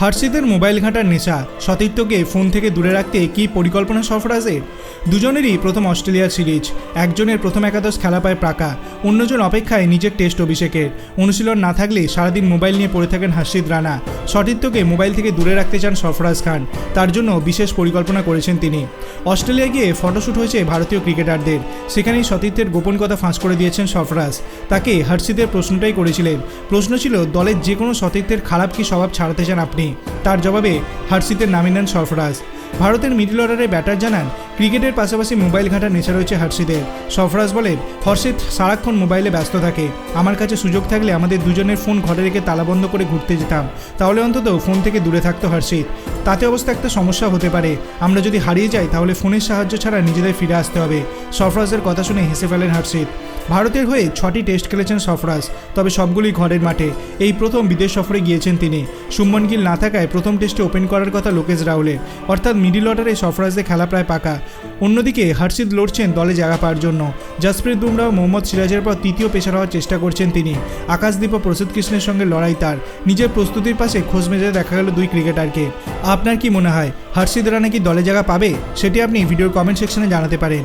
হার্ষিদের mobile ঘাঁটার নেশা, সতীর্থকে phone থেকে দূরে রাখতে কি পরিকল্পনা সফরাজের? দুজনেরই প্রথম অস্ট্রেলিয়ার সিরিজ, একজনের প্রথম একাদশ খেলা পায় প্রাকা। অন্যজন অপেক্ষায় নিজের টেস্ট অভিষেকের অনুশীলন না থাকলে সারাদিন মোবাইল নিয়ে পড়ে থাকেন হার্ষিদ রানা। সতীর্থকে মোবাইল থেকে দূরে রাখতে চান সরফরাজ খান। তার জন্য বিশেষ পরিকল্পনা করেছেন তিনি। অস্ট্রেলিয়া গিয়ে ফটোশ্যুট হয়েছে ভারতীয় ক্রিকেটারদের। সেখানেই সতীর্থের গোপন কথা ফাঁস করে দিয়েছেন সরফরাজ তাকে হার্ষিদের প্রশ্নটাই করেছিলেন। প্রশ্ন ছিল, দলের যে কোনো সতীর্থের খারাপ কি স্বভাব ছাড়াতে চান আপনি? তার জবাবে হার্ষিদের নামে নেন সরফরাজ ভারতের মিডল অর্ডারে ব্যাটার জানান ক্রিকেটের পাশাপাশি মোবাইল ঘাঁটার নেশা রয়েছে হার্ষিদের সফরাজ বলে, হর্ষিত সারাক্ষণ মোবাইলে ব্যস্ত থাকে। আমার কাছে সুযোগ থাকলে আমাদের দুজনের ফোন ঘরে রেখে তালাবন্ধ করে ঘুরতে যেতাম। তাহলে অন্তত ফোন থেকে দূরে থাকতো হর্ষিত। তাতে অবস্থা একটা সমস্যা হতে পারে। আমরা যদি হারিয়ে যাই, তাহলে ফোনের সাহায্য ছাড়া নিজেদের ফিরে আসতে হবে। সফরাজের কথা শুনে হেসে ফেলেন হর্ষিত। ভারতের হয়ে ছটি টেস্ট খেলেছেন সফরাজ, তবে সবগুলি ঘরের মাঠে। এই প্রথম বিদেশ সফরে গিয়েছেন তিনি। শুভমন গিল না থাকায় প্রথম টেস্টে ওপেন করার কথা লোকেশ রাহুলের অর্থাৎ মিডিল অর্ডারে সফরাজদের খেলা প্রায় পাকা। অন্যদিকে হর্ষিত লড়ছেন দলে জায়গা পাওয়ার জন্য। জসপ্রীত বুমরাহ, মোহাম্মদ সিরাজের পর তৃতীয় পেশার হওয়ার চেষ্টা করছেন তিনি। আকাশদীপ ও প্রসিদ্ধ কৃষ্ণের সঙ্গে লড়াই তার। নিজের প্রস্তুতির পাশে খোঁজ মেজাজে দেখা গেল দুই ক্রিকেটারকে। আপনার কি মনে হয় হর্ষিত রানা কি দলে জায়গা পাবে? সেটি আপনি ভিডিওর কমেন্ট সেকশনে জানাতে পারেন।